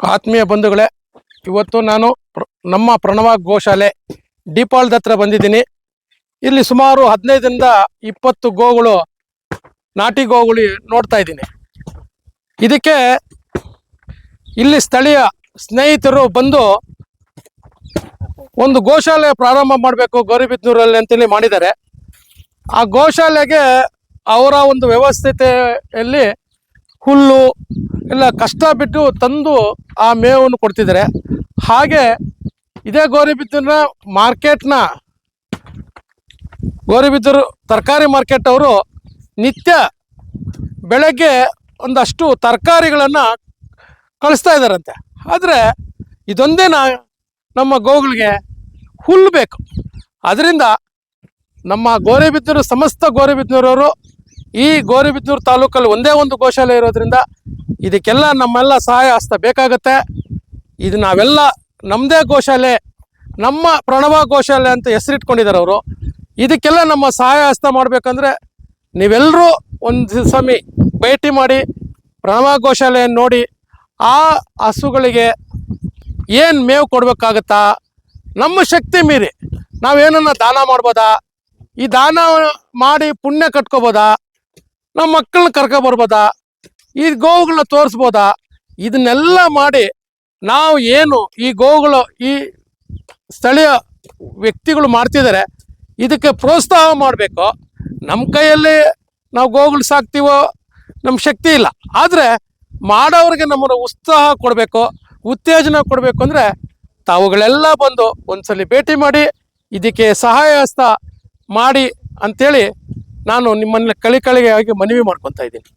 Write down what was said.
ಆತ್ಮೀಯ ಬಂಧುಗಳೇ, ಇವತ್ತು ನಾನು ನಮ್ಮ ಪ್ರಣವ ಗೋಶಾಲೆ ಡಿಪಾಲ್ದ ಹತ್ರ ಬಂದಿದ್ದೀನಿ. ಇಲ್ಲಿ ಸುಮಾರು ಹದಿನೈದರಿಂದ ಇಪ್ಪತ್ತು ಗೋಗಳು ನಾಟಿ ಗೋಗಳು ನೋಡ್ತಾ ಇದ್ದೀನಿ. ಇದಕ್ಕೆ ಇಲ್ಲಿ ಸ್ಥಳೀಯ ಸ್ನೇಹಿತರು ಬಂದು ಒಂದು ಗೋಶಾಲೆ ಪ್ರಾರಂಭ ಮಾಡಬೇಕು ಗೌರಿಬಿದ್ನೂರಲ್ಲಿ ಅಂತೇಳಿ ಮಾಡಿದ್ದಾರೆ. ಆ ಗೋಶಾಲೆಗೆ ಅವರ ಒಂದು ವ್ಯವಸ್ಥಿತೆಯಲ್ಲಿ ಹುಲ್ಲು ಎಲ್ಲ ಕಷ್ಟ ಬಿಟ್ಟು ತಂದು ಆ ಮೇವನ್ನು ಕೊಡ್ತಿದ್ದಾರೆ. ಹಾಗೆ ಇದೇ ಗೌರಿಬಿದ್ದೂರಿನ ಮಾರ್ಕೆಟ್ನ ಗೌರಿಬಿದ್ದೂರು ತರಕಾರಿ ಮಾರ್ಕೆಟ್ ಅವರು ನಿತ್ಯ ಬೆಳಗ್ಗೆ ಒಂದಷ್ಟು ತರಕಾರಿಗಳನ್ನು ಕಳಿಸ್ತಾ ಇದ್ದಾರಂತೆ. ಆದರೆ ಇದೊಂದೇ ನಾ ನಮ್ಮ ಗೋಗಳಿಗೆ ಹುಲ್ಲು ಬೇಕು. ಅದರಿಂದ ನಮ್ಮ ಗೋರಿಬಿದ್ದೂರು ಸಮಸ್ತ ಗೋರಿಬಿದ್ದೂರವರು ಈ ಗೋರಿಬಿದ್ದೂರು ತಾಲೂಕಲ್ಲಿ ಒಂದೇ ಒಂದು ಗೋಶಾಲೆ ಇರೋದ್ರಿಂದ ಇದಕ್ಕೆಲ್ಲ ನಮ್ಮೆಲ್ಲ ಸಹಾಯ ಹಸ್ತ ಬೇಕಾಗತ್ತೆ. ಇದು ನಾವೆಲ್ಲ ನಮ್ಮದೇ ಗೋಶಾಲೆ, ನಮ್ಮ ಪ್ರಣವ ಗೋಶಾಲೆ ಅಂತ ಹೆಸರಿಟ್ಕೊಂಡಿದ್ದಾರೆ ಅವರು. ಇದಕ್ಕೆಲ್ಲ ನಮ್ಮ ಸಹಾಯ ಹಸ್ತ ಮಾಡಬೇಕಂದ್ರೆ ನೀವೆಲ್ಲರೂ ಒಂದು ಸಮಿ ಭೇಟಿ ಮಾಡಿ ಪ್ರಣವ ಗೋಶಾಲೆಯನ್ನು ನೋಡಿ ಆ ಹಸುಗಳಿಗೆ ಏನು ಮೇವು ಕೊಡಬೇಕಾಗತ್ತಾ, ನಮ್ಮ ಶಕ್ತಿ ಮೀರಿ ನಾವೇನನ್ನ ದಾನ ಮಾಡ್ಬೋದಾ, ಈ ದಾನ ಮಾಡಿ ಪುಣ್ಯ ಕಟ್ಕೋಬೋದಾ ನಮ್ಮ ಮಕ್ಕಳನ್ನ ಕರ್ಕೊ ಬರ್ಬೋದಾ? ಈ ಗೋವುಗಳನ್ನ ತೋರಿಸ್ಬೋದಾ? ಇದನ್ನೆಲ್ಲ ಮಾಡಿ ನಾವು ಏನು ಈ ಗೋವುಗಳು ಈ ಸ್ಥಳೀಯ ವ್ಯಕ್ತಿಗಳು ಮಾಡ್ತಿದ್ದಾರೆ, ಇದಕ್ಕೆ ಪ್ರೋತ್ಸಾಹ ಮಾಡಬೇಕು? ನಮ್ಮ ಕೈಯಲ್ಲಿ ನಾವು ಗೋವುಗಳು ಸಾಕ್ತೀವೋ? ನಮ್ಮ ಶಕ್ತಿ ಇಲ್ಲ. ಆದರೆ ಮಾಡೋರಿಗೆ ನಮ್ಮನ್ನು ಉತ್ಸಾಹ ಕೊಡಬೇಕು, ಉತ್ತೇಜನ ಕೊಡಬೇಕು ಅಂದರೆ ತಾವುಗಳೆಲ್ಲ ಬಂದು ಒಂದ್ಸಲಿ ಭೇಟಿ ಮಾಡಿ, ಇದಕ್ಕೆ ಸಹಾಯ ಹಸ್ತ ಮಾಡಿ ಅಂಥೇಳಿ ನಾನು ನಿಮ್ಮನ್ನ ಕಳಿ ಕಳಿಗೆ ಆಗಿ ಮನವಿ ಮಾಡ್ಕೊತಾ ಇದ್ದೀನಿ.